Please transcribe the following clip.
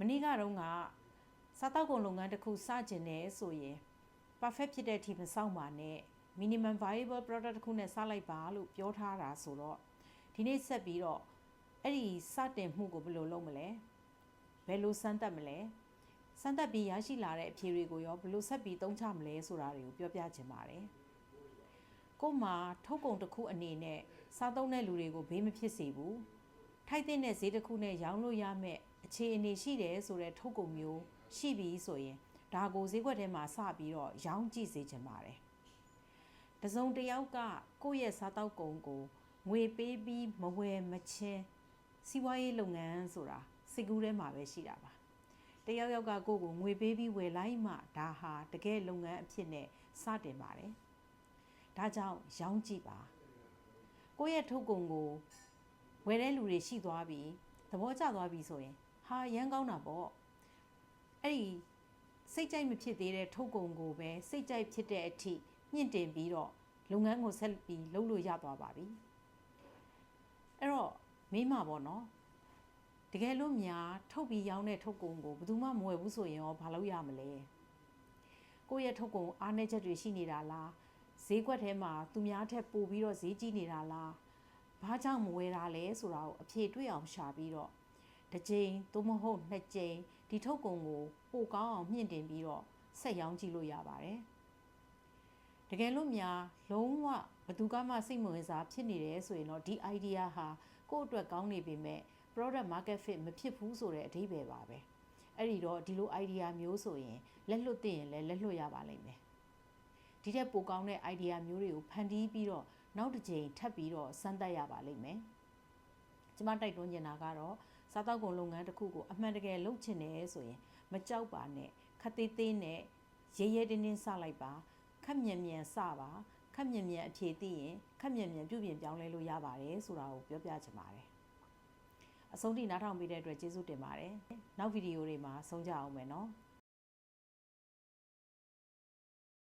မနေ့ကတော့ကစားတောက်ကုန်လုပ်ငန်းတစ်ခုစကျင်နေဆိုရင် perfect ဖြစ်တဲ့အထိမစောင့်ပါနဲ့ minimum viable product တစ်ခုနဲ့စလိုက်ပါလို့ပြောထားတာဆိုတော့ဒီနေ့ဆက်ပြီးတော့အဲ့ဒီစတင်မှုကိုဘယ်လိုလုပ်မလဲဘယ်လိုစမ်းသပ်မလဲစမ်းသပ်ပြီးရရှိလာတဲ့အဖြေတွေကိုရောဘယ်လိုဆက်ပြီးသုံးချမလဲဆိုတာတွေကိုပြောပြချင်ပါတယ်ကို့မှာထုတ်ကုန်တစ်ခုအနေနဲ့စားသုံးတဲ့လူတွေကိုဘေးမဖြစ်စေဘူး ထိုက်တဲ့ဈေးတစ်ခုနဲ့ရောင်းလို့ရမယ့်အခြေအနေရှိတယ်ဆိုတဲ့ထုတ်ကုန်မျိုးရှိပြီဆိုရင်ဒါကိုဈေးကွက်ထဲမှာစပြီးတော့ရောင်းကြည့်စေချင်ပါတယ်တစုံတစ်ယောက်ကကိုယ့်ရဲ့စားတောက်ကုန်ကိုငွေပေးပြီးမဝယ်မချင်းစီးပွားရေးလုပ်ငန်းဆိုတာစိတ်ကူးထဲမှာပဲရှိတာပါတယောက်ယောက်ကကိုယ့်ကိုငွေပေးပြီးဝယ်လိုက်မှဒါဟာတကယ်လုပ်ငန်းအဖြစ်နဲ့စတင်ပါတယ်ဒါကြောင့်ရောင်းကြည့်ပါကိုယ့်ရဲ့ထုတ်ကုန်ကို ဝယ်တဲ့လူတွေရှိသွားပြီသဘောကျသွားပြီဆိုရင်ဟာရမ်းကောင်းတာပေါ့အဲ့ဒီစိတ်ကြိုက်မဖြစ်သေးတဲ့ထုတ်ကုန်ကိုပဲစိတ်ကြိုက်ဖြစ်တဲ့အထိမြင့်တင်ပြီးတော့လုပ်ငန်းကိုဆက်ပြီးလုပ်လို့ရသွားပါပြီအဲ့တော့မိမပေါ့နော်တကယ်လို့များထုတ်ပြီးရောင်းတဲ့ထုတ်ကုန်ကိုဘယ်သူမှမဝယ်ဘူးဆိုရင်ရောဘာလုပ်ရမလဲကိုယ့်ရဲ့ထုတ်ကုန်အားနည်းချက်တွေရှိနေတာလားဈေးကွက်ထဲမှာသူများထက်ပိုပြီးတော့ဈေးကြီးနေတာလား ဘာကြောင့်မဝယ်တာလဲဆိုတာကိုအဖြေတွေ့အောင်ရှာပြီးတော့တစ်ကြိမ်သို့မဟုတ်နှစ်ကြိမ်ဒီထုတ်ကုန်ကိုပိုကောင်းအောင်မြင့်တင်ပြီးတော့ဆက်ရောင်းကြည့်လို့ရပါတယ်တကယ်လို့များလုံးဝဘသူကမှစိတ်မဝင်စားဖြစ်နေတယ်ဆိုရင်တော့ဒီ idea ဟာကိုယ့်အတွက်ကောင်းနေပေမဲ့ product market fit မဖြစ်ဘူးဆိုတဲ့အဓိပ္ပာယ်ပါပဲအဲ့ဒီတော့ဒီလို idea မျိုးဆိုရင်လက်လွတ်သိရင်လည်းလက်လွတ်ရပါလိမ့်မယ်ဒီထက်ပိုကောင်းတဲ့ idea မျိုးတွေကိုဖန်တီးပြီးတော့ နောက်တစ်ချိန်ထပ်ပြီးတော့စမ်းသပ်ရပါလိမ့်မယ်ကျမတိုက်တွန်းနေတာကတော့စားတောက်ကုန်လုပ်ငန်းတစ်ခုကိုအမှန်တကယ်လုပ်ချင်တယ်ဆိုရင်မကြောက်ပါနဲ့ခက်သေးသေးနဲ့ရဲရဲတင်းတင်းစလိုက်ပါခက်မြန်မြန်စပါခက်မြန်မြန်အဖြေသိရင်ခက်မြန်မြန်ပြုပြင်ပြောင်းလဲလို့ရပါတယ်ဆိုတာကိုပြောပြချင်ပါတယ်အဆုံးထိနားထောင်ပေးတဲ့အတွက်ကျေးဇူးတင်ပါတယ်နောက်ဗီဒီယိုတွေမှာဆုံးကြအောင်မယ်နော်